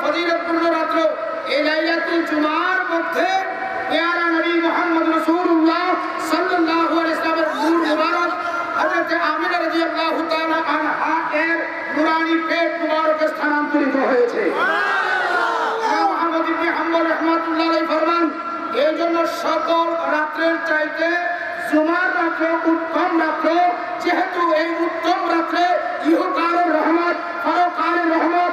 ফজিলতপূর্ণ রাত্র এই লাইলাতুল জুমার মধ্যে পেয়ারা নবী মুহাম্মদ রাসূলুল্লাহ সাল্লাল্লাহু আলাইহি ওয়াসাল্লামের নূর মুবারক হযরত আমিনা রাদিয়াল্লাহু তাআলা আনহা এর নুরানি পেট মুবারকে স্থানান্তরিত হয়েছে। আহমদ ইবনে হাম্বল রাহমাতুল্লাহ আলাইহি ফরমান এই জন্য সকল রাত্রের চাইতে জুমার রাত্র উত্তম রাত্র যেহেতু এই উত্তম রাত্রে ইহকালের রহমত পরকালের রহমত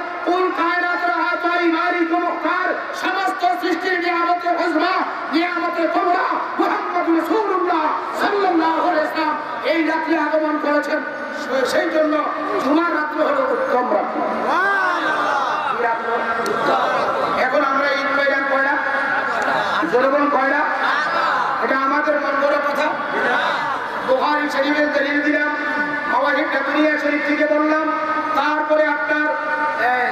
হুজমা নিয়ামতে কুবরা মুহাম্মদ রাসূলুল্লাহ সাল্লাল্লাহু আলাইহি ওয়াসাল্লাম এই রাত্রে আগমন করেছেন। সেই জন্য জুমার রাত্র হলো উত্তম রাত্র। এখন আমরা ঈদ পাইলাম কয়টা জনগণ এটা আমাদের মন গড়া কথা বুখারী শরীফের দলিল দিলাম মাওয়াহিদ কাতুনিয়া শরীফ থেকে বললাম তারপরে আপনার আহ,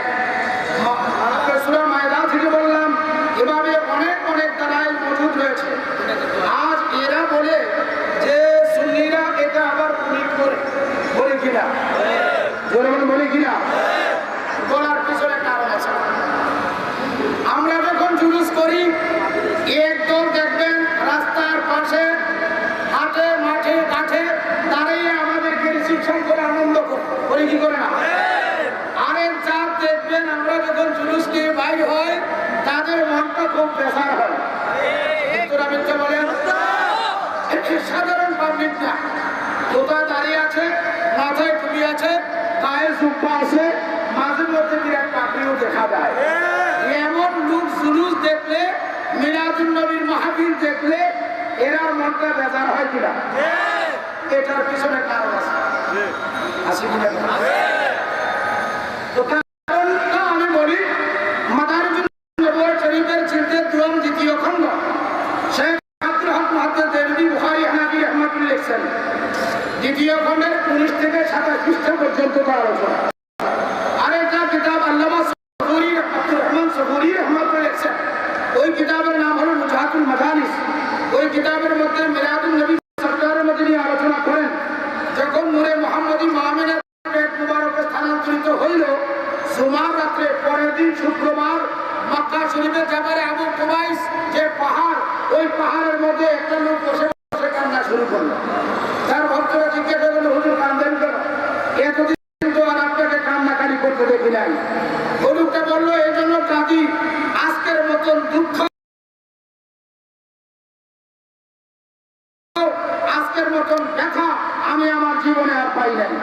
মা- আপনার সূরা মায়দা থেকে বললাম এভাবে অনেক অনেক দালাইল মজুদ রয়েছে আজ এরা বলে যে সুন্নিরা এটা আবার উনিট করে বলে কিনা জনগণ বলে কিনা বলার পিছনে কারণ আছে আমরা যখন জুলুস করি এক দল দেখবেন রাস্তার পাশে হাটে মাঠে কাঠে দাঁড়িয়ে আমাদেরকে রিসিপশন করে আনন্দ করে কি করে না? আরেক চাপ দেখবেন, আমরা যখন জুলুস নিয়ে বাইর হয় তাদের মনটা খুব বেসার হয়। বলেন সাধারণ পাবলিক না। কোথায় দাঁড়িয়ে আছে, মাথায় টুপি আছে, গায়ে সুপ্পা আছে, মাঝে মধ্যে বিরাট পাখিও দেখা যায়। এমন লোক জুলুস দেখলে মিরাজুল নবীর মাহফিল দেখলে এরার মনটা বেজার হয় কিনা? এটার পিছনে কারণ আছে। দ্বিতীয় খণ্ড। দ্বিতীয় খণ্ডের উনিশ থেকে সাতাশ খ্রিস্ট পর্যন্ত আলোচনা আরেকটা কিতাব আল্লামা সফুরি আব্দুর রহমান সফুরি রহমাতুল্লাহ লিখছেন ওই কিতাবের নাম হলো নুজহাতুল মাদানিস ওই কিতাবের মধ্যে মিলাদুল নবী সরকারের মধ্যে নিয়ে আলোচনা করেন যখন নূরে মোহাম্মদী মাহমিনের পেট মুবারকে স্থানান্তরিত হইল জুমার রাত্রে পরের দিন শুক্রবার মক্কা শরীফের জাবারে আবু কুবাইস যে পাহাড় ওই পাহাড়ের মধ্যে একটা লোক বসে বসে কান্না শুরু করল। তার ভক্তরা জিজ্ঞাসা করল হুজুর কান্দেন কেন? এতদিন কিন্তু আর আপনাকে কান্নাকারি করতে দেখি নাই। ওই লোকটা বলল এই জন্য কাঁদি আজকের মতন দুঃখ আজকের মতন ব্যথা আমি আমার জীবনে আর পাই নাই।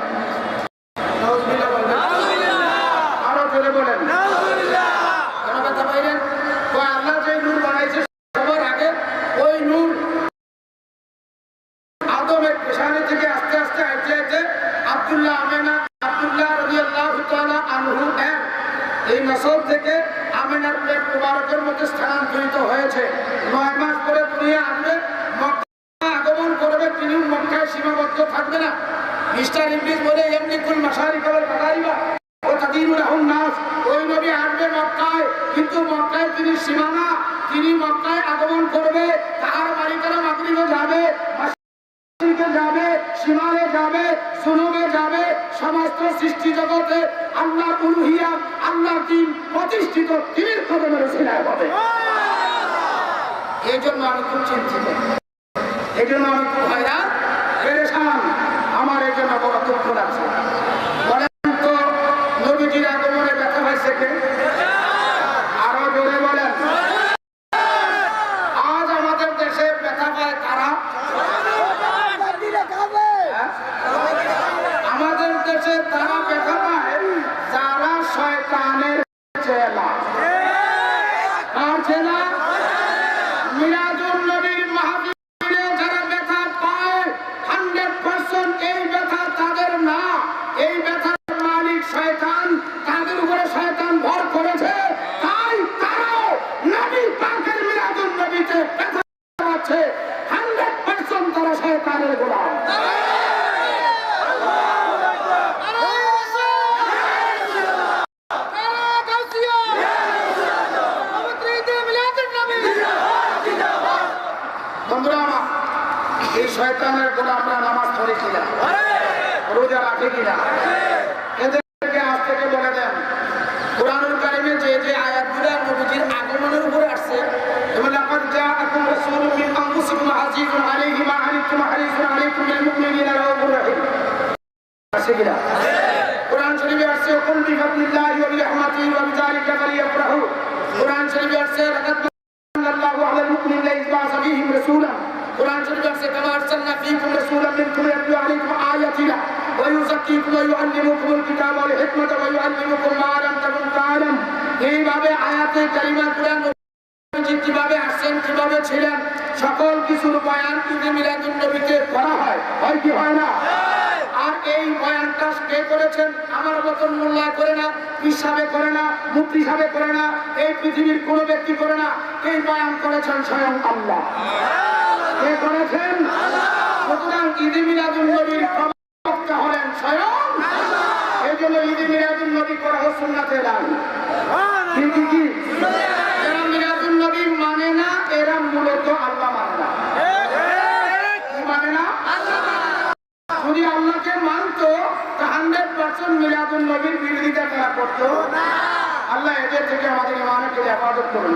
আরও জোরে বলেন কেন ব্যথা পাইলেন কয় আল্লাহ যে নূর বানাইছে সবার আগে ওই নূর আদমের পেশানি থেকে আস্তে আস্তে আইতে আইতে আব্দুল্লাহ আমেনা আব্দুল্লাহ রাদিয়াল্লাহু তাআলা আনহু এর এই নসল থেকে আমেনার পেট মুবারকের মধ্যে স্থানান্তরিত হয়েছে। নয় মাস পরে দুনিয়া আসবে। আগমন করবে তিনি, মক্কায় সীমাবদ্ধ থাকবে না। মিস্টার ইংলিশ বলে, এমনি ওই নবী আসবে মক্কায়, কিন্তু মক্কায় তিনি সীমানা, তিনি মক্কায় আগমন করবে। তার মালিকেরা সমস্ত জগতে আল্লাহ উলুহিয়া আল্লাহ দিন প্রতিষ্ঠিত, দিনের কদমের মেরেছিল হবে। এই জন্য আমি খুব চিন্তিত। এই জন্য আমি খুব হয়রান। আমার এই জন্য বড় দুঃখ লাগছে বলেন তো নবীজির আগমনে ব্যথা হয়েছে কে আরও জোরে বলেন আজ আমাদের দেশে ব্যথা পায় কারা হ্যাঁ? আমাদের দেশে তারা ব্যথা পায় যারা শয়তানের চেলা কার চেলা মিরাজুল নবীর মাহফিলে যারা ব্যথা পায় 100% এই ব্যথা তাদের না এই ব্যথার মালিক শয়তান তাদের উপরে শয়তান ভর করেছে তাই তারাও নবী পাকের মিরাজুল নবীতে ব্যথা পাচ্ছে 100% তারা শয়তানের গোলাম। বন্ধুরা এই শয়তানের গোলাম আমরা নামাজ পড়ে কিনা? রোজা রাখে কিনা এদেরকে আজ থেকে বলে দেন কোরআনুল কারিমে যে যে আয়াত আছে কিনা? কোরআন শরীফে আসছে কুল বিফাদিল্লাহি ওয়া বিরহমাতিহি ওয়া বিযালিকা ফালিয়াফরাহু। কোরআন শরীফে আসছে, লাকাদ আল্লাহু আলা মুমিনিনা ইয বা'আসা ফীহিম রাসূলা কোরআন শরীফে আসছে, কামা আরসালনা ফীকুম রাসূলাম মিনকুম ইয়াতলু আলাইকুম আয়াতিনা ওয়া ইউযাক্কিকুম ওয়া ইউআল্লিমুকুমুল কিতাবা ওয়াল হিকমাতা ওয়া ইউআল্লিমুকুম মা লাম তাকুন তা'লাম এইভাবে আয়াতে কারিমা কোরআন কীভাবে আসছেন, কীভাবে ছিলেন, সকল কিছুর বয়ান ঈদে মিলাদুন নবীতে করা হয় হয় কি হয় না আর এই বয়ানটা কে করেছেন, আমার মতন মোল্লা করে না হিসাবে করে না মুক্তি হিসাবে করে না, এই পৃথিবীর কোন ব্যক্তি করে না। এই বয়ান করেছেন স্বয়ং আল্লাহ? কে করেছেন? সুতরাং ঈদে মিলাদুন নবীর প্রবক্তা হলেন স্বয়ং এই জন্য ঈদে মিলাদুন নবী করা হোক সুন্নাতে কি কি কি যারা মিলাদুন নবী মানে না এরা মূলত আল্লাহ মানে না কি মানে না যদি আল্লাহকে মানতো তা হান্ড্রেড পার্সেন্ট মিলাদুন নবীর বিরোধিতা তারা করতো? আল্লাহ এদের থেকে আমাদের মানুষকে হেফাজত করুন।